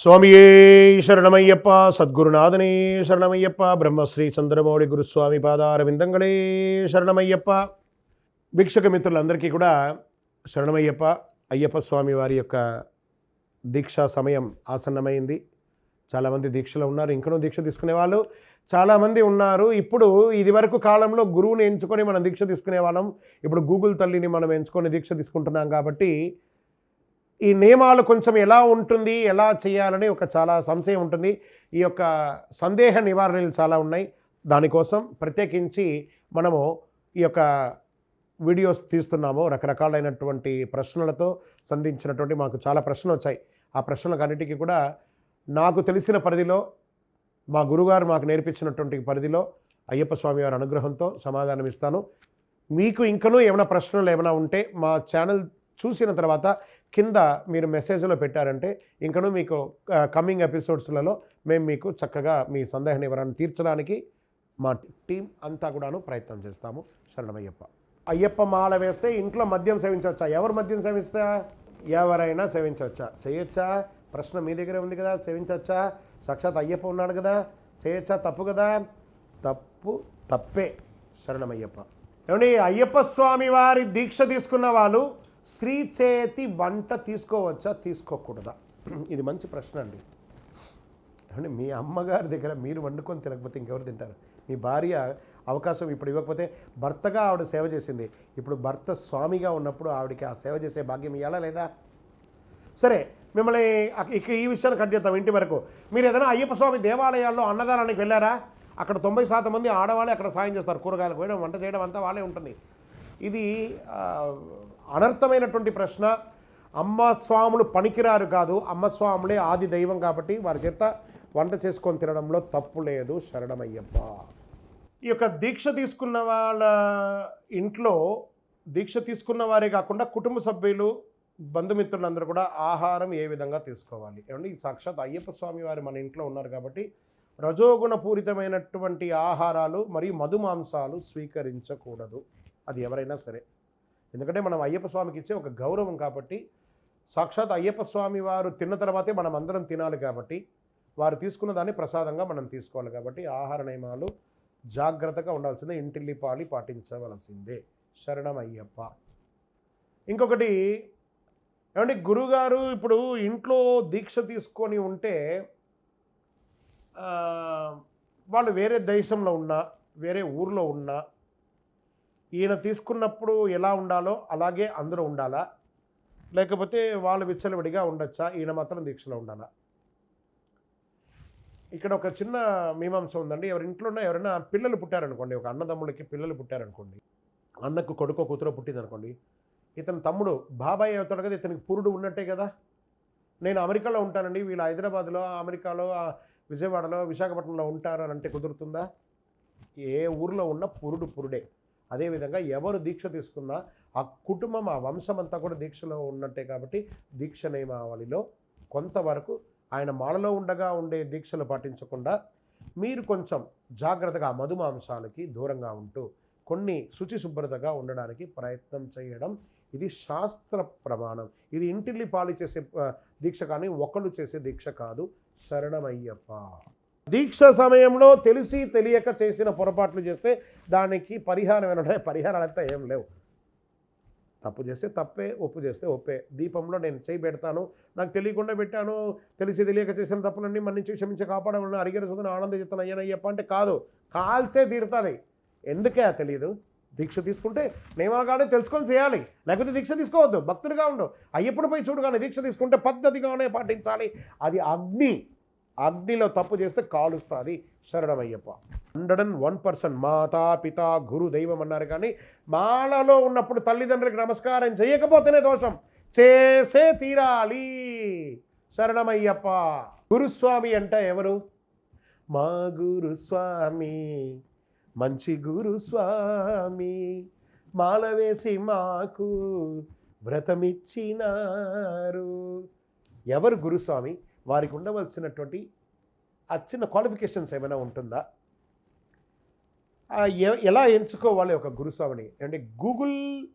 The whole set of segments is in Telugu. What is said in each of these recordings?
స్వామియే శరణమయ్యప్ప సద్గురునాథనే శరణమయ్యప్ప బ్రహ్మశ్రీ చంద్రమౌళి గురుస్వామి పాదార విందంగళే శరణమయ్యప్ప. వీక్షక మిత్రులందరికీ కూడా శరణమయ్యప్ప అయ్యప్ప స్వామి వారి యొక్క దీక్షా సమయం ఆసన్నమైంది. చాలామంది దీక్షలో ఉన్నారు ఇంకనూ దీక్ష తీసుకునే వాళ్ళు చాలామంది ఉన్నారు. ఇప్పుడు ఇది వరకు కాలంలో గురువుని ఎంచుకొని మనం దీక్ష తీసుకునే వాళ్ళం. ఇప్పుడు గూగుల్ తల్లిని మనం ఎంచుకొని దీక్ష తీసుకుంటున్నాం కాబట్టి ఈ నియమాలు కొంచెం ఎలా ఉంటుంది ఎలా చేయాలని ఒక చాలా సంశయం ఉంటుంది. ఈ యొక్క సందేహ నివారణలు చాలా ఉన్నాయి. దానికోసం ప్రత్యేకించి మనము ఈ యొక్క వీడియోస్ తీస్తున్నాము రకరకాలైనటువంటి ప్రశ్నలతో సంధించినటువంటి మాకు చాలా ప్రశ్నలు వచ్చాయి. ఆ ప్రశ్నలకు అన్నిటికీ కూడా నాకు తెలిసిన పరిధిలో మా గురుగారు మాకు నేర్పించినటువంటి పరిధిలో అయ్యప్ప స్వామి వారి అనుగ్రహంతో సమాధానం ఇస్తాను మీకు ఇంకనూ ఏమైనా ప్రశ్నలు ఏమైనా ఉంటే మా ఛానల్ చూసిన తర్వాత కింద మీరు మెసేజ్లో పెట్టారంటే ఇంకనూ మీకు కమింగ్ ఎపిసోడ్స్లలో మేము మీకు చక్కగా మీ సందేహ నివారణ తీర్చడానికి మా టీం అంతా కూడాను ప్రయత్నం చేస్తాము. శరణమయ్యప్ప. అయ్యప్ప మాల వేస్తే ఇంట్లో మద్యం సేవించవచ్చా? ఎవరు మద్యం సేవిస్తా? ఎవరైనా సేవించవచ్చా? చేయొచ్చా? ప్రశ్న మీ దగ్గరే ఉంది కదా సేవించవచ్చా? సాక్షాత్ అయ్యప్ప ఉన్నాడు కదా చేయొచ్చా? తప్పు కదా? తప్పు తప్పే. శరణమయ్యప్ప. ఏమండి అయ్యప్ప స్వామి వారి దీక్ష తీసుకున్న వాళ్ళు స్త్రీ చేతి వంట తీసుకోవచ్చా? తీసుకోకూడదా? ఇది మంచి ప్రశ్న అండి. అంటే మీ అమ్మగారి దగ్గర మీరు వండుకొని తినకపోతే ఇంకెవరు తింటారు? మీ భార్య అవకాశం ఇప్పుడు ఇవ్వకపోతే భర్తగా ఆవిడ సేవ చేసింది. ఇప్పుడు భర్త స్వామిగా ఉన్నప్పుడు ఆవిడకి ఆ సేవ చేసే భాగ్యం ఇవ్వాలా లేదా? సరే మిమ్మల్ని ఇక ఈ విషయాన్ని కట్ చేద్దాం ఇంటి వరకు మీరు ఏదైనా అయ్యప్ప స్వామి దేవాలయాల్లో అన్నదానానికి వెళ్ళారా? అక్కడ తొంభై శాతం మంది ఆడవాళ్ళే అక్కడ సాయం చేస్తారు. కూరగాయలు పోయడం వంట చేయడం అంతా వాళ్ళే ఉంటుంది. ఇది అనర్థమైనటువంటి ప్రశ్న. అమ్మ స్వాములు పనికిరారు కాదు. అమ్మ స్వాములే ఆది దైవం కాబట్టి వారి చేత వంట చేసుకొని తినడంలో తప్పు లేదు. శరణమయ్యప్ప. ఈ యొక్క దీక్ష తీసుకున్న వాళ్ళ ఇంట్లో దీక్ష తీసుకున్న వారే కాకుండా కుటుంబ సభ్యులు బంధుమిత్రులందరూ కూడా ఆహారం ఏ విధంగా తీసుకోవాలి? ఏమంటే ఈ సాక్షాత్ అయ్యప్ప స్వామి వారు మన ఇంట్లో ఉన్నారు కాబట్టి రజోగుణపూరితమైనటువంటి ఆహారాలు మరియు మధుమాంసాలు స్వీకరించకూడదు. అది ఎవరైనా సరే. ఎందుకంటే మనం అయ్యప్ప స్వామికి ఇచ్చే ఒక గౌరవం కాబట్టి సాక్షాత్ అయ్యప్ప స్వామి వారు తిన్న తర్వాతే మనం అందరం తినాలి కాబట్టి వారు తీసుకున్న దాన్ని ప్రసాదంగా మనం తీసుకోవాలి కాబట్టి ఆహార నియమాలు జాగ్రత్తగా ఉండాల్సిందే ఇంటిల్లి పాలి పాటించవలసిందే. శరణం అయ్యప్ప. ఇంకొకటి ఏమంటే గురుగారు ఇప్పుడు ఇంట్లో దీక్ష తీసుకొని ఉంటే వాళ్ళు వేరే దేశంలో ఉన్నా వేరే ఊర్లో ఉన్నా ఈయన తీసుకున్నప్పుడు ఎలా ఉండాలో అలాగే అందరూ ఉండాలా? లేకపోతే వాళ్ళు విచ్చలవిడిగా ఉండొచ్చా? ఈయన మాత్రం దీక్షలో ఉండాలా? ఇక్కడ ఒక చిన్న మీమాంస ఉందండి. ఎవరి ఇంట్లో ఉన్న ఎవరైనా పిల్లలు పుట్టారనుకోండి ఒక అన్నదమ్ములకి పిల్లలు పుట్టారనుకోండి అన్నకు కొడుకో కూతురో పుట్టిందనుకోండి ఇతని తమ్ముడు బాబాయ్ అవుతాడు కదా ఇతనికి పురుడు ఉన్నట్టే కదా. నేను అమెరికాలో ఉంటానండి. వీళ్ళు హైదరాబాద్లో అమెరికాలో విజయవాడలో విశాఖపట్నంలో ఉంటారు అని అంటే కుదురుతుందా? ఏ ఊర్లో ఉన్న పురుడు పురుడే. అదేవిధంగా ఎవరు దీక్ష తీసుకున్నా ఆ కుటుంబం ఆ వంశం అంతా కూడా దీక్షలో ఉన్నట్టే కాబట్టి దీక్ష నియమావళిలో కొంతవరకు ఆయన మాలలో ఉండగా ఉండే దీక్షలు పాటించకుండా మీరు కొంచెం జాగ్రత్తగా ఆ మధుమాంసాలకి దూరంగా ఉంటూ కొన్ని శుచి శుభ్రతగా ఉండడానికి ప్రయత్నం చేయడం. ఇది శాస్త్ర ప్రమాణం. ఇది ఇంటిల్లి పాలు చేసే దీక్ష కానీ ఒకళ్ళు చేసే దీక్ష కాదు. శరణమయ్యప్ప. దీక్ష సమయంలో తెలిసి తెలియక చేసిన పొరపాట్లు చేస్తే దానికి పరిహారం ఏమంటే పరిహారాలు అంతా ఏం లేవు. తప్పు చేస్తే తప్పే ఒప్పు చేస్తే ఒప్పే. దీపంలో నేను చేయి పెడతాను నాకు తెలియకుండా పెట్టాను తెలిసి తెలియక చేసిన తప్పులన్నీ మన్నించి క్షమించి కాపాడమని అరిగిన సుధన ఆనంద చెప్తాను అయ్యనయ్యప్ప అంటే కాదు. కాల్చే తీరుతుంది. ఎందుకే తెలియదు దీక్ష తీసుకుంటే నియమాగానే తెలుసుకొని చేయాలి. లేకపోతే దీక్ష తీసుకోవద్దు. భక్తుడిగా ఉండు. అయ్యప్పుడు పోయి చూడు కానీ దీక్ష తీసుకుంటే పద్ధతిగానే పాటించాలి. అది అగ్ని. అగ్నిలో తప్పు చేస్తే కాలుస్తుంది శరణమయ్యప్ప. హండ్రెడ్ అండ్ వన్ పర్సెంట్ మాతా పిత గురు దైవం అన్నారు కానీ మాలలో ఉన్నప్పుడు తల్లిదండ్రులకు నమస్కారం చేయకపోతేనే దోషం. చేసే తీరాలి. శరణమయ్యప్ప. గురుస్వామి అంటే ఎవరు? మా గురుస్వామి. మంచి గురుస్వామి. మాల వేసి మాకు వ్రతమిచ్చినారు. ఎవరు గురుస్వామి? వారికి ఉండవలసినటువంటి ఆ చిన్న క్వాలిఫికేషన్స్ ఏమైనా ఉంటుందా? ఎలా ఎంచుకోవాలి ఒక గురుస్వామిని? అంటే గూగుల్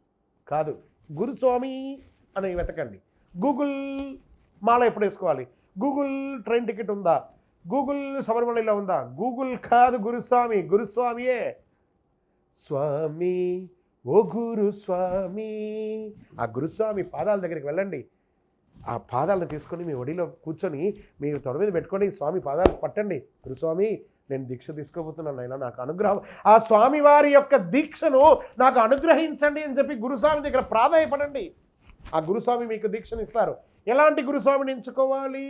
కాదు గురుస్వామి అని వెతకండి. గూగుల్ మాల ఎప్పుడు వేసుకోవాలి? గూగుల్ ట్రైన్ టికెట్ ఉందా? గూగుల్ శబరిమలలో ఉందా? గూగుల్ కాదు గురుస్వామి గురుస్వామియే. స్వామి ఓ గురుస్వామి ఆ గురుస్వామి పాదాల దగ్గరికి వెళ్ళండి. ఆ పాదాలను తీసుకొని మీ ఒడిలో కూర్చొని మీరు తొడ మీద పెట్టుకొని స్వామి పాదాలు పట్టండి. గురుస్వామి నేను దీక్ష తీసుకోబోతున్నాను అయినా నాకు అనుగ్రహం. ఆ స్వామి వారి యొక్క దీక్షను నాకు అనుగ్రహించండి అని చెప్పి గురుస్వామి దగ్గర ప్రాధాయపడండి. ఆ గురుస్వామి మీకు దీక్షను ఇస్తారు ఎలాంటి గురుస్వామిని ఎంచుకోవాలి?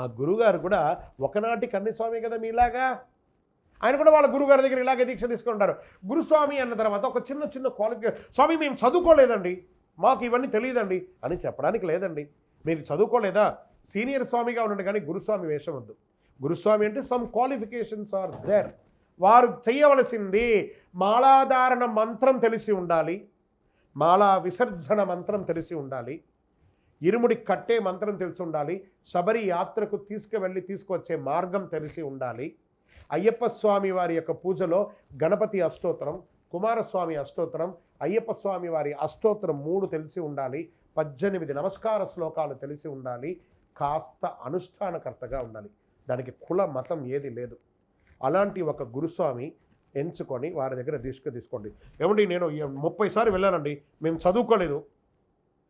ఆ గురుగారు కూడా ఒకనాటి కన్యస్వామి కదా మీలాగా? ఆయన కూడా వాళ్ళ గురుగారి దగ్గర ఇలాగే దీక్ష తీసుకుంటారు. గురుస్వామి అన్న తర్వాత ఒక చిన్న చిన్న క్వాలిఫికేషన్ స్వామి మేము చదువుకోలేదండి. మాకు ఇవన్నీ తెలియదండి అని చెప్పడానికి లేదండి. మీరు చదువుకోలేదా? సీనియర్ స్వామిగా ఉండండి కానీ గురుస్వామి వేషం వద్దు. గురుస్వామి అంటే సమ్ క్వాలిఫికేషన్స్ ఆర్ దేర్ వారు చేయవలసింది మాలాధారణ మంత్రం తెలిసి ఉండాలి మాలా విసర్జన మంత్రం తెలిసి ఉండాలి ఇరుముడి కట్టే మంత్రం తెలిసి ఉండాలి శబరి యాత్రకు తీసుకువెళ్ళి తీసుకువచ్చే మార్గం తెలిసి ఉండాలి. అయ్యప్ప స్వామి వారి యొక్క పూజలో గణపతి అష్టోత్తరం కుమారస్వామి అష్టోత్తరం అయ్యప్ప స్వామి వారి అష్టోత్తరం మూడు తెలిసి ఉండాలి పద్దెనిమిది నమస్కార శ్లోకాలు తెలిసి ఉండాలి కాస్త అనుష్ఠానకర్తగా ఉండాలి. దానికి కుల మతం ఏది లేదు. అలాంటి ఒక గురుస్వామి ఎంచుకొని వారి దగ్గర తీసుకు తీసుకోండి. ఏమండి నేను ముప్పై సార్లు వెళ్ళానండి మేము చదువుకోలేదు.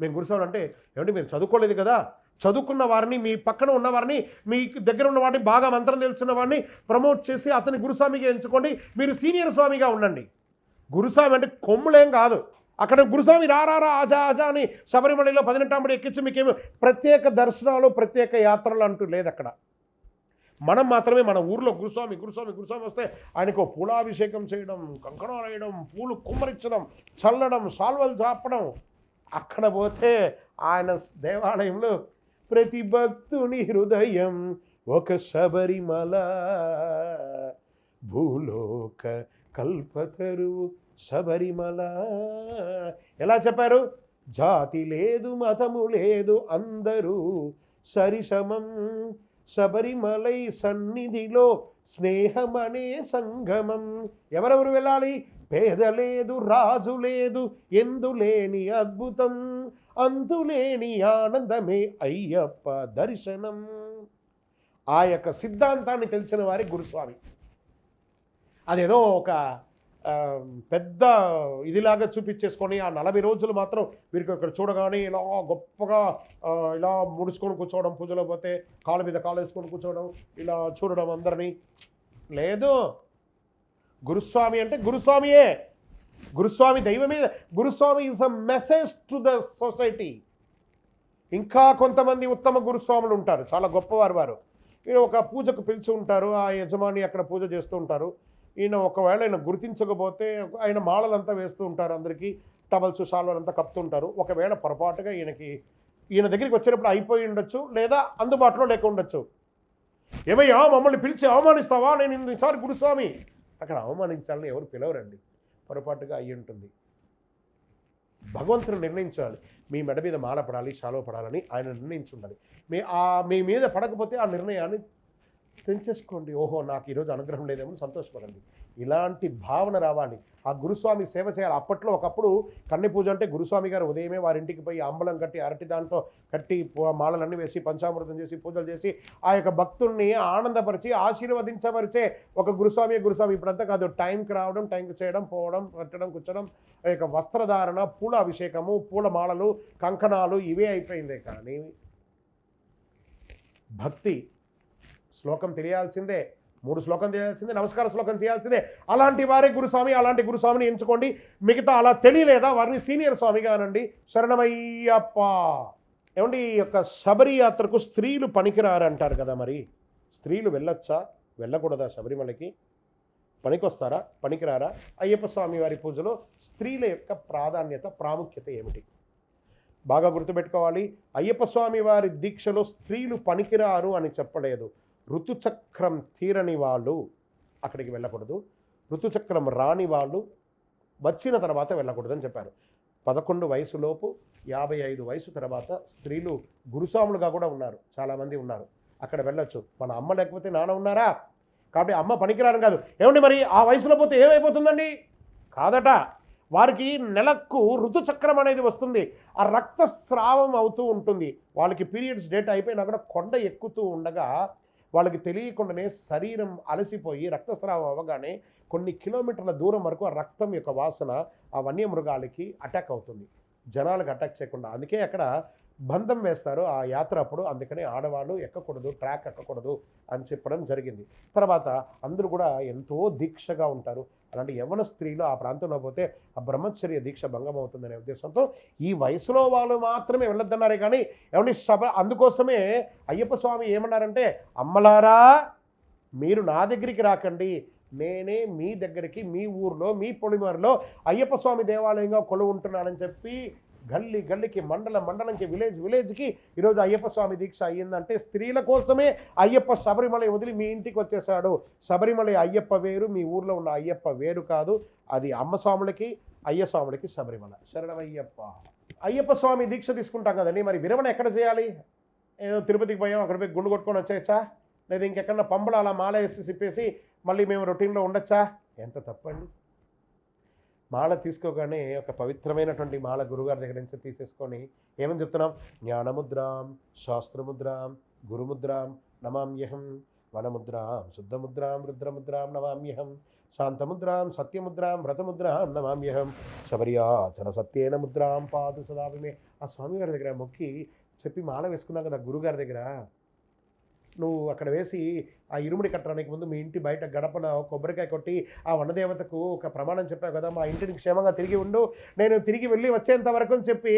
మేము గురుస్వామి అంటే ఏమండి మేము చదువుకోలేదు కదా? చదువుకున్న వారిని మీ పక్కన ఉన్న వారిని మీ దగ్గర ఉన్న వారిని బాగా మంత్రం తెలుసున్న వారిని ప్రమోట్ చేసి అతని గురుస్వామిగా ఎంచుకోండి. మీరు సీనియర్ స్వామిగా ఉండండి. గురుస్వామి అంటే కొమ్ములేం కాదు. అక్కడ గురుస్వామి రారారా రా ఆజా ఆజా అని శబరిమలలో పదినెట్టాంబడి ఎక్కించి మీకేమి ప్రత్యేక దర్శనాలు ప్రత్యేక యాత్రలు అంటూ లేదు అక్కడ. మనం మాత్రమే మన ఊర్లో గురుస్వామి గురుస్వామి గురుస్వామి వస్తే ఆయనకు పూలాభిషేకం చేయడం కంకణం వేయడం పూలు కుమ్మరించడం చల్లడం సాల్వలు చాపడం. అక్కడ పోతే ఆయన దేవాలయంలో ప్రతి భక్తుని హృదయం ఒక శబరిమల భూలోక కల్పతరువు శబరిమల. ఎలా చెప్పారు? జాతి లేదు మతము లేదు అందరూ సరిసమం. శబరిమలై సన్నిధిలో స్నేహమనే సంగమం. ఎవరెవరు వెళ్ళాలి? పేద లేదు రాజు లేదు ఎందులేని అద్భుతం అంతులేని ఆనందమే అయ్యప్ప దర్శనం. ఆ యొక్క సిద్ధాంతాన్ని తెలిసిన వారి గురుస్వామి. అదేదో ఒక పెద్ద ఇదిలాగా చూపించేసుకొని ఆ నలభై రోజులు మాత్రం వీరికి ఇక్కడ చూడగానే ఇలా గొప్పగా ఇలా ముడుచుకొని కూర్చోవడం పూజలో పోతే కాళ్ళ మీద కాలు వేసుకొని కూర్చోవడం ఇలా చూడడం అందరినీ. లేదు. గురుస్వామి అంటే గురుస్వామియే. గురుస్వామి దైవమే. గురుస్వామి is a message to the society ఇంకా కొంతమంది ఉత్తమ గురుస్వాములు ఉంటారు. చాలా గొప్పవారు వారు. ఈయన ఒక పూజకు పిలిచి ఉంటారు. ఆ యజమాని అక్కడ పూజ చేస్తూ ఉంటారు. ఈయన ఒకవేళ ఆయన గుర్తించకపోతే ఆయన మాలలంతా వేస్తూ ఉంటారు అందరికీ టవల్స్ షాల్వలు అంతా కప్తుంటారు ఒకవేళ పొరపాటుగా ఈయనకి ఈయన దగ్గరికి వచ్చేటప్పుడు అయిపోయి ఉండొచ్చు లేదా అందుబాటులో లేక ఉండొచ్చు. ఏమయ్యా మమ్మల్ని పిలిచి అవమానిస్తావా? నేను ఈసారి గురుస్వామి అక్కడ అవమానించాలని ఎవరు పిలవరండి. పొరపాటుగా అయ్యి ఉంటుంది. భగవంతుడు నిర్ణయించాలి. మీ మెడ మీద మాల పడాలి శాలువ పడాలని ఆయన నిర్ణయించుండాలి. మీ ఆ మీ మీద పడకపోతే ఆ నిర్ణయాన్ని పెంచేసుకోండి ఓహో నాకు ఈరోజు అనుగ్రహం లేదేమో సంతోషపడండి. ఇలాంటి భావన రావాలి. ఆ గురుస్వామి సేవ చేయాలి. అప్పట్లో ఒకప్పుడు కన్నె పూజ అంటే గురుస్వామి గారు ఉదయమే వారింటికి పోయి అంబలం కట్టి అరటి దాంతో కట్టి మాలలన్నీ వేసి పంచామృతం చేసి పూజలు చేసి ఆ యొక్క భక్తుల్ని ఆనందపరిచి ఆశీర్వదించపరిచే ఒక గురుస్వామి గురుస్వామి ఇప్పుడంతా కాదు. టైంకి రావడం టైంకి చేయడం పోవడం కట్టడం కూర్చోడం ఆ యొక్క వస్త్రధారణ పూల అభిషేకము పూల మాలలు కంకణాలు ఇవే అయిపోయిందే కానీ భక్తి శ్లోకం తెలియాల్సిందే. మూడు శ్లోకం తెలియాల్సిందే నమస్కార శ్లోకం చేయాల్సిందే అలాంటి వారే గురుస్వామి అలాంటి గురుస్వామిని ఎంచుకోండి. మిగతా అలా తెలియలేదా? వారిని సీనియర్ స్వామిగా అనండి. శరణమయ్యప్ప. ఏమండి ఈ యొక్క శబరి యాత్రకు స్త్రీలు పనికిరారంటారు కదా మరి. స్త్రీలు వెళ్ళొచ్చా? వెళ్ళకూడదా శబరిమలకి? పనికొస్తారా? పనికిరారా? అయ్యప్ప స్వామి వారి పూజలో స్త్రీల యొక్క ప్రాధాన్యత ప్రాముఖ్యత ఏమిటి? బాగా గుర్తుపెట్టుకోవాలి. అయ్యప్ప స్వామి వారి దీక్షలో స్త్రీలు పనికిరారు అని చెప్పలేదు. ఋతుచక్రం తీరని వాళ్ళు అక్కడికి వెళ్ళకూడదు. ఋతుచక్రం రాని వాళ్ళు వచ్చిన తర్వాత వెళ్ళకూడదని చెప్పారు. పదకొండు వయసులోపు యాభై ఐదు వయసు తర్వాత స్త్రీలు గురుస్వాములుగా కూడా ఉన్నారు. చాలామంది ఉన్నారు. అక్కడ వెళ్ళొచ్చు. మన అమ్మ లేకపోతే నాన్న ఉన్నారా? కాబట్టి అమ్మ పనికిరాను కాదు. ఏమండి మరి? ఆ వయసులో పోతే ఏమైపోతుందండి? కాదట. వారికి నెలకు ఋతుచక్రం అనేది వస్తుంది. ఆ రక్తస్రావం అవుతూ ఉంటుంది. వాళ్ళకి పీరియడ్స్ డేట్ అయిపోయినా కూడా కొండ ఎక్కుతూ ఉండగా వాళ్ళకి తెలియకుండానే శరీరం అలసిపోయి రక్తస్రావం అవ్వగానే కొన్ని కిలోమీటర్ల దూరం వరకు ఆ రక్తం యొక్క వాసన ఆ వన్యమృగాలకి అటాక్ అవుతుంది. జనాలకు అటాక్ చేయకుండా. అందుకే అక్కడ బంధం వేస్తారు ఆ యాత్ర అప్పుడు. అందుకనే ఆడవాళ్ళు ఎక్కకూడదు ట్రాక్ ఎక్కకూడదు అని చెప్పడం జరిగింది. తర్వాత అందరూ కూడా ఎంతో దీక్షగా ఉంటారు. అలాంటి యవ్వన స్త్రీలు ఆ ప్రాంతంలో పోతే ఆ బ్రహ్మచర్య దీక్ష భంగం అవుతుందనే ఉద్దేశంతో ఈ వయసులో వాళ్ళు మాత్రమే వెళ్ళొద్దన్నారే కానీ ఏమండి సభ అందుకోసమే అయ్యప్ప స్వామి ఏమన్నారంటే అమ్మలారా మీరు నా దగ్గరికి రాకండి. నేనే మీ దగ్గరికి మీ ఊర్లో మీ పొలిమేరలో అయ్యప్ప స్వామి దేవాలయంగా కొలువు ఉంటున్నానని చెప్పి గల్లీ గల్లీకి మండలం మండలంకి విలేజ్ విలేజ్కి ఈరోజు అయ్యప్ప స్వామి దీక్ష అయ్యిందంటే స్త్రీల కోసమే అయ్యప్ప శబరిమల వదిలి మీ ఇంటికి వచ్చేసాడు శబరిమల అయ్యప్ప వేరు మీ ఊర్లో ఉన్న అయ్యప్ప వేరు కాదు. అది అమ్మ స్వాములకి అయ్య స్వాములకి శబరిమల. శరణమయ్యప్ప. అయ్యప్ప స్వామి దీక్ష తీసుకుంటాం కదండి. మరి విరమణ ఎక్కడ చేయాలి? ఏదో తిరుపతికి పోయాం అక్కడ పోయి గుండు కొట్టుకొని వచ్చేయచ్చా? లేదా ఇంకెక్కడన్నా పంపలు అలా మాల వేసి చెప్పేసి మళ్ళీ మేము రొటీన్లో ఉండొచ్చా? ఎంత తప్పండి. మాల తీసుకోగానే ఒక పవిత్రమైనటువంటి మాల గురుగారి దగ్గర నుంచి తీసేసుకొని ఏమని చెప్తున్నాం? జ్ఞానముద్రాం శాస్త్రముద్రాం గురుముద్రాం నమామ్యహం వనముద్రాం శుద్ధముద్రాం రుద్రముద్రాం నమామ్యహం శాంతముద్రాం సత్యముద్రాం వ్రతముద్రాం నమామ్యహం శబరియాచన సత్యేన ముద్రాం పాదు సదాభిమే. ఆ స్వామివారి దగ్గర మొక్కి చెప్పి మాల వేసుకున్నాం కదా గురుగారి దగ్గర. నువ్వు అక్కడ వేసి ఆ ఇరుముడి కట్టడానికి ముందు మీ ఇంటి బయట గడపన కొబ్బరికాయ కొట్టి ఆ వనదేవతకు ఒక ప్రమాణం చెప్పావు కదా మా ఇంటిని క్షేమంగా తిరిగి ఉండు. నేను తిరిగి వెళ్ళి వచ్చేంత వరకు అని చెప్పి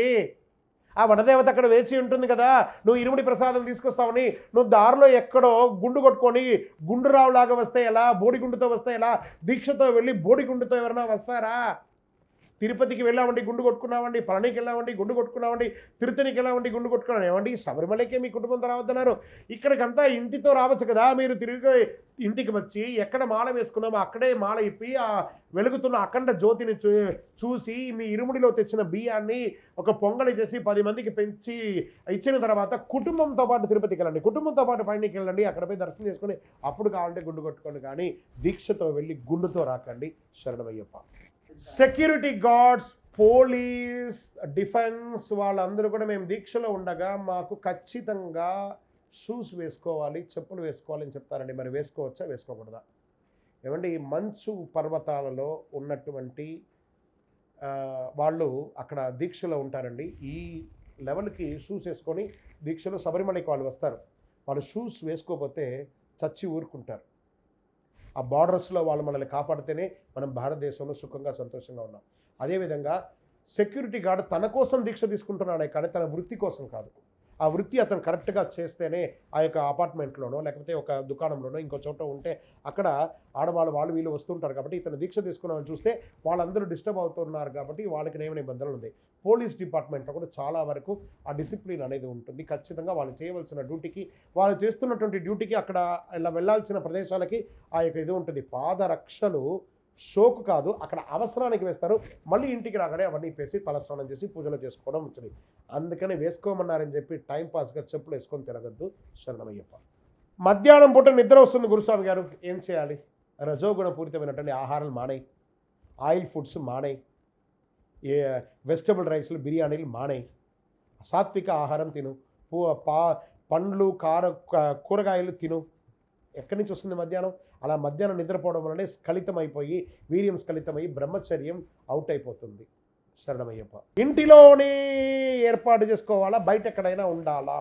ఆ వనదేవత అక్కడ వేచి ఉంటుంది కదా నువ్వు ఇరుముడి ప్రసాదం తీసుకొస్తావని నువ్వు దారిలో ఎక్కడో గుండు కొట్టుకొని గుండు రావులాగా వస్తే ఎలా బోడిగుండుతో వస్తే ఎలా దీక్షతో వెళ్ళి బోడిగుండుతో ఎవరైనా వస్తారా? తిరుపతికి వెళ్ళామండి గుండు కొట్టుకున్నామండి పళనికి వెళ్ళామండి గుండు కొట్టుకున్నామండి తిరుతనికి వెళ్ళామండి గుండు కొట్టుకున్నాం. ఏమండి శబరిమలకే మీ కుటుంబంతో రావద్దన్నారు ఇక్కడికంతా ఇంటితో రావచ్చు కదా మీరు తిరిగి ఇంటికి వచ్చి ఎక్కడ మాల వేసుకున్నామో అక్కడే మాల ఇప్పి ఆ వెలుగుతున్న అఖండ జ్యోతిని చూ చూసి మీ ఇరుముడిలో తెచ్చిన బియ్యాన్ని ఒక పొంగలి చేసి పది మందికి పెంచి ఇచ్చిన తర్వాత కుటుంబంతో పాటు తిరుపతికి వెళ్ళండి. కుటుంబంతో పాటు పైనకి వెళ్ళండి అక్కడ పోయి దర్శనం చేసుకుని అప్పుడు కావాలంటే గుండు కొట్టుకోండి కానీ దీక్షతో వెళ్ళి గుండుతో రాకండి. శరణమయ్యప్ప. సెక్యూరిటీ గార్డ్స్ పోలీస్ డిఫెన్స్ వాళ్ళందరూ కూడా మేము దీక్షలో ఉండగా మాకు ఖచ్చితంగా షూస్ వేసుకోవాలి చెప్పులు వేసుకోవాలి అని చెప్తారండి. మరి వేసుకోవచ్చా వేసుకోకూడదా? ఏమండి మంచు పర్వతాలలో ఉన్నటువంటి వాళ్ళు అక్కడ దీక్షలో ఉంటారండి. ఈ లెవెల్కి షూస్ వేసుకొని దీక్షలో శబరిమలకి వాళ్ళు వస్తారు. వాళ్ళు షూస్ వేసుకోకపోతే చచ్చి ఊరుకుంటారు. ఆ బార్డర్స్లో వాళ్ళు మనల్ని కాపాడితేనే మనం భారతదేశంలో సుఖంగా సంతోషంగా ఉన్నాం. అదేవిధంగా సెక్యూరిటీ గార్డ్ తన కోసం దీక్ష తీసుకుంటున్నాడే కానీ తన వృత్తి కోసం కాదు. ఆ వృత్తి అతను కరెక్ట్గా చేస్తేనే ఆ యొక్క అపార్ట్మెంట్లోనో లేకపోతే ఒక దుకాణంలోనో ఇంకో చోట ఉంటే అక్కడ ఆడవాళ్ళు వాళ్ళు వీళ్ళు వస్తుంటారు కాబట్టి ఇతను దీక్ష తీసుకున్నామని చూస్తే వాళ్ళందరూ డిస్టర్బ్ అవుతున్నారు కాబట్టి వాళ్ళకి ఏమైనా ఇబ్బందులు ఉంది. పోలీస్ డిపార్ట్మెంట్లో కూడా చాలా వరకు ఆ డిసిప్లిన్ అనేది ఉంటుంది. ఖచ్చితంగా వాళ్ళు చేయవలసిన డ్యూటీకి వాళ్ళు చేస్తున్నటువంటి డ్యూటీకి అక్కడ ఇలా వెళ్ళాల్సిన ప్రదేశాలకి ఆ యొక్క ఇది ఉంటుంది. పాదరక్షలు షోకు కాదు అక్కడ అవసరానికి వేస్తారు. మళ్ళీ ఇంటికి రాగానే అవన్నీ వేసి తలస్నానం చేసి పూజలు చేసుకోవడం వచ్చింది అందుకని వేసుకోమన్నారని చెప్పి టైంపాస్గా చెప్పులు వేసుకొని తిరగద్దు శరణమయ్యప్ప. మధ్యాహ్నం పూట నిద్ర వస్తుంది గురుస్వామి గారు. ఏం చేయాలి? రజోగుణ పూరితమైనటువంటి ఆహారాలు మానేయి. ఆయిల్ ఫుడ్స్ మానేయి. ఏ వెజిటబుల్ రైస్లు బిర్యానీలు మానేయి. సాత్విక ఆహారం తిను. పూ పా పండ్లు కార కూరగాయలు తిను. ఎక్కడి నుంచి వస్తుంది మధ్యాహ్నం? అలా మధ్యాహ్నం నిద్రపోవడం వల్లనే స్ఖలితమైపోయి వీర్యం స్ఖలితమై బ్రహ్మచర్యం అవుట్ అయిపోతుంది శరణమయ్యప్ప. ఇంటిలోనే ఏర్పాటు చేసుకోవాలా? బయట ఎక్కడైనా ఉండాలా?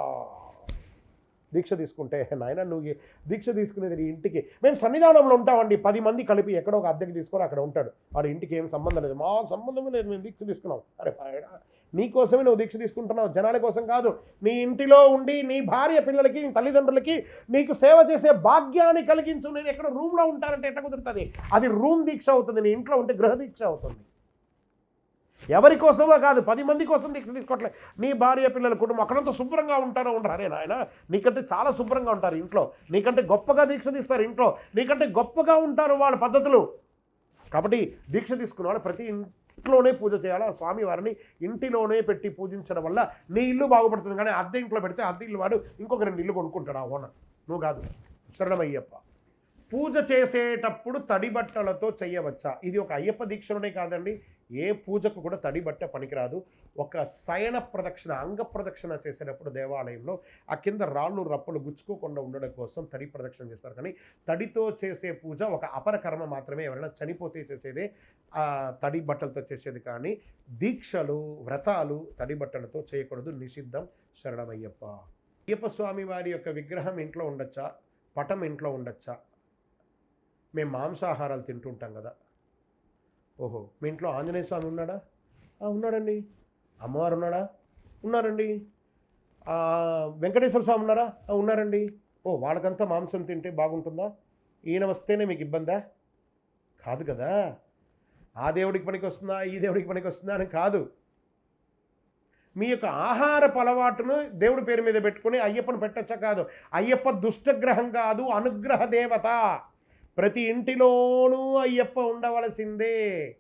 దీక్ష తీసుకుంటే నాయన నువ్వు దీక్ష తీసుకునేది నీ ఇంటికి. మేము సన్నిధానంలో ఉంటామండి. పది మంది కలిపి ఎక్కడో ఒక అద్దెకి తీసుకొని అక్కడ ఉంటాడు. వాడి ఇంటికి ఏం సంబంధం లేదు. మా సంబంధం లేదు మేము దీక్ష తీసుకున్నాం. అరే నీకోసమే నీ కోసమే నువ్వు దీక్ష తీసుకుంటున్నావు. జనాల కోసం కాదు. నీ ఇంటిలో ఉండి నీ భార్య పిల్లలకి నీ తల్లిదండ్రులకి నీకు సేవ చేసే భాగ్యాన్ని కలిగించు. నేను ఎక్కడ రూమ్లో ఉంటానంటే ఎట్ట కుదురుతుంది? అది రూమ్ దీక్ష అవుతుంది. నీ ఇంట్లో ఉంటే గృహ దీక్ష అవుతుంది. ఎవరి కోసమో కాదు పది మంది కోసం దీక్ష తీసుకోవట్లే. నీ భార్య పిల్లల కుటుంబం అక్కడంతా శుభ్రంగా ఉంటారో ఉంటారు అరే నాయన నీకంటే చాలా శుభ్రంగా ఉంటారు ఇంట్లో. నీకంటే గొప్పగా దీక్ష తీస్తారు ఇంట్లో. నీకంటే గొప్పగా ఉంటారు వాళ్ళ పద్ధతులు. కాబట్టి దీక్ష తీసుకున్న వాళ్ళు ప్రతి ఇంట్లోనే పూజ చేయాలి? ఆ స్వామివారిని ఇంటిలోనే పెట్టి పూజించడం వల్ల నీ ఇల్లు బాగుపడుతుంది. కానీ అద్దె ఇంట్లో పెడితే అద్దె ఇల్లు వాడు ఇంకొక రెండు ఇల్లు కొనుక్కుంటాడు ఆ ఓన నువ్వు కాదు. శరణమయ్యప్ప. పూజ చేసేటప్పుడు తడి బట్టలతో చేయవచ్చా? ఇది ఒక అయ్యప్ప దీక్షలోనే కాదండి. ఏ పూజకు కూడా తడి బట్ట పనికిరాదు. ఒక శయన ప్రదక్షిణ అంగ ప్రదక్షిణ చేసేటప్పుడు దేవాలయంలో ఆ కింద రాళ్ళు రప్పలు గుచ్చుకోకుండా ఉండడం కోసం తడి ప్రదక్షిణ చేస్తారు. కానీ తడితో చేసే పూజ ఒక అపర కర్మ మాత్రమే. ఎవరైనా చనిపోతే చేసేదే ఆ తడి బట్టలతో చేసేది కానీ దీక్షలు వ్రతాలు తడి బట్టలతో చేయకూడదు. నిషిద్ధం. శరణమయ్యప్ప. అయ్యప్ప స్వామి వారి యొక్క విగ్రహం ఇంట్లో ఉండొచ్చా? పటం ఇంట్లో ఉండొచ్చా? మేము మాంసాహారాలు తింటుంటాం కదా. ఓహో మీ ఇంట్లో ఆంజనేయ స్వామి ఉన్నాడా? ఉన్నాడండి. అమ్మవారు ఉన్నాడా? ఉన్నారండి. వెంకటేశ్వర స్వామి ఉన్నారా? ఉన్నారండి. ఓ వాళ్ళకంతా మాంసం తింటే బాగుంటుందా? ఈయన వస్తేనే మీకు ఇబ్బందా? కాదు కదా. ఆ దేవుడికి పనికి వస్తుందా? ఈ దేవుడికి పనికి వస్తుందా అని కాదు. మీ యొక్క ఆహారపు అలవాటును దేవుడి పేరు మీద పెట్టుకుని అయ్యప్పను పెట్టచ్చా కాదు? అయ్యప్ప దుష్టగ్రహం కాదు అనుగ్రహ దేవత. ప్రతి ఇంటిలోనూ అయ్యప్ప ఉండవలసిందే.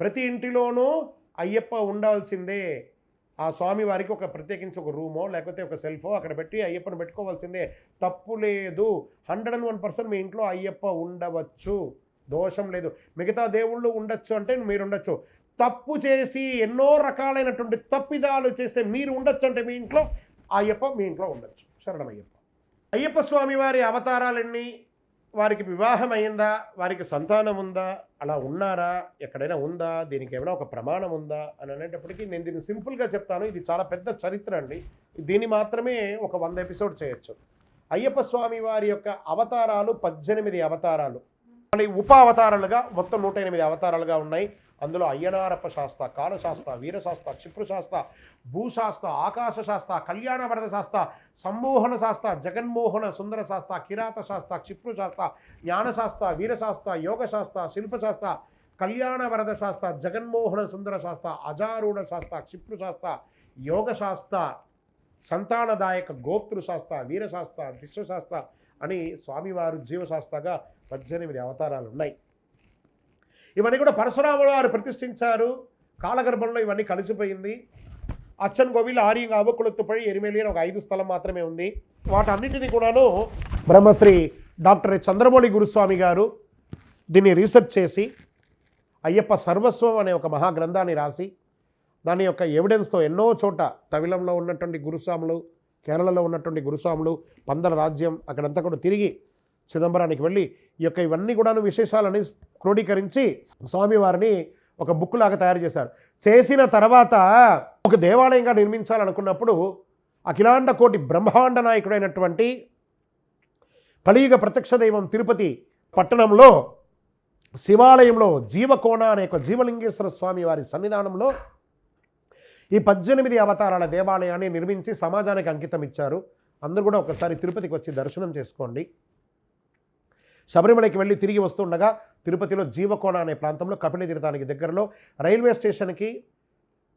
ప్రతి ఇంటిలోనూ అయ్యప్ప ఉండవలసిందే ఆ స్వామి వారికి ఒక ప్రత్యేకించి ఒక రూమో లేకపోతే ఒక సెల్ఫో అక్కడ పెట్టి అయ్యప్పను పెట్టుకోవాల్సిందే. తప్పు లేదు. హండ్రెడ్ అండ్ వన్ పర్సెంట్ మీ ఇంట్లో అయ్యప్ప ఉండవచ్చు. దోషం లేదు. మిగతా దేవుళ్ళు ఉండొచ్చు అంటే మీరు ఉండొచ్చు తప్పు చేసి ఎన్నో రకాలైనటువంటి తప్పిదాలు చేస్తే మీరు ఉండొచ్చు అంటే మీ ఇంట్లో అయ్యప్ప మీ ఇంట్లో ఉండొచ్చు. శరణమయ్యప్ప. అయ్యప్ప స్వామి వారి అవతారాలన్నీ వారికి వివాహం అయిందా? వారికి సంతానం ఉందా? అలా ఉన్నారా? ఎక్కడైనా ఉందా? దీనికి ఏమైనా ఒక ప్రమాణం ఉందా? అని అనేటప్పటికీ నేను దీన్ని సింపుల్గా చెప్తాను. ఇది చాలా పెద్ద చరిత్ర అండి. దీన్ని మాత్రమే ఒక వంద ఎపిసోడ్ చేయొచ్చు. అయ్యప్ప స్వామి వారి యొక్క అవతారాలు పద్దెనిమిది అవతారాలు. మళ్ళీ ఉప అవతారాలుగా మొత్తం నూట ఎనిమిది అవతారాలుగా ఉన్నాయి. అందులో అయ్యనారప్ప శాస్త్ర కాలశాస్త్ర వీరశాస్త్ర క్షిప్రశాస్త్ర భూశాస్త్ర ఆకాశ శాస్త్ర కళ్యాణ వరద శాస్త్ర సమ్మోహన శాస్త్ర జగన్మోహన సుందర శాస్త్ర కిరాత శాస్త్ర క్షిప్రశాస్త్ర జ్ఞానశాస్త్ర వీరశాస్త్ర యోగశాస్త్ర శిల్పశాస్త్ర కళ్యాణ వరద శాస్త్ర జగన్మోహన సుందర శాస్త్ర అజారూఢ శాస్త్ర క్షిప్రశాస్త్ర యోగశాస్త్ర సంతానదాయక గోప్తృశాస్త్ర వీరశాస్త్ర విశ్వశాస్త్ర అని స్వామివారు జీవశాస్త్రగా పద్దెనిమిది అవతారాలు ఉన్నాయి ఇవన్నీ కూడా పరశురాములు వారు ప్రతిష్ఠించారు. కాలగర్భంలో ఇవన్నీ కలిసిపోయింది. అచ్చన్ కోవిల్ ఆర్యంగా అవకులొత్తుపడి ఎరిమేలి అని ఒక ఐదు స్థలం మాత్రమే ఉంది. వాటన్నిటిని కూడాను బ్రహ్మశ్రీ డాక్టర్ చంద్రమౌళి గురుస్వామి గారు దీన్ని రీసెర్చ్ చేసి అయ్యప్ప సర్వస్వం అనే ఒక మహా గ్రంథాన్ని రాసి దాని యొక్క ఎవిడెన్స్తో ఎన్నో చోట తమిళంలో ఉన్నటువంటి గురుస్వాములు కేరళలో ఉన్నటువంటి గురుస్వాములు పందల రాజ్యం అక్కడంతా కూడా తిరిగి చిదంబరానికి వెళ్ళి ఈ యొక్క ఇవన్నీ కూడాను విశేషాలని క్రోడీకరించి స్వామివారిని ఒక బుక్ లాగా తయారు చేశారు. చేసిన తర్వాత ఒక దేవాలయంగా నిర్మించాలనుకున్నప్పుడు అఖిలాండ కోటి బ్రహ్మాండ నాయకుడైనటువంటి కలియుగ ప్రత్యక్ష దైవం తిరుపతి పట్టణంలో శివాలయంలో జీవకోణ అనే ఒక జీవలింగేశ్వర స్వామి వారి సన్నిధానంలో ఈ పద్దెనిమిది అవతారాల దేవాలయాన్ని నిర్మించి సమాజానికి అంకితం ఇచ్చారు. అందరూ కూడా ఒకసారి తిరుపతికి వచ్చి దర్శనం చేసుకోండి. శబరిమలకి వెళ్ళి తిరిగి వస్తుండగా తిరుపతిలో జీవకోణ అనే ప్రాంతంలో కపిలి తీర్థానికి దగ్గరలో రైల్వే స్టేషన్కి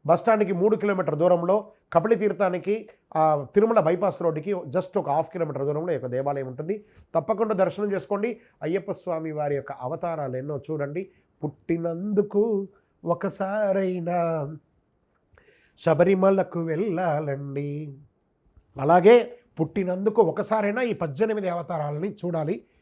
బస్టాండ్కి మూడు కిలోమీటర్ దూరంలో కపిలి తీర్థానికి తిరుమల బైపాస్ రోడ్డుకి జస్ట్ ఒక హాఫ్ కిలోమీటర్ దూరంలో యొక్క దేవాలయం ఉంటుంది. తప్పకుండా దర్శనం చేసుకోండి. అయ్యప్ప స్వామి వారి యొక్క అవతారాలు ఎన్నో చూడండి. పుట్టినందుకు ఒకసారైనా శబరిమలకు వెళ్ళాలండి. అలాగే పుట్టినందుకు ఒకసారైనా ఈ పద్దెనిమిది అవతారాలని చూడాలి.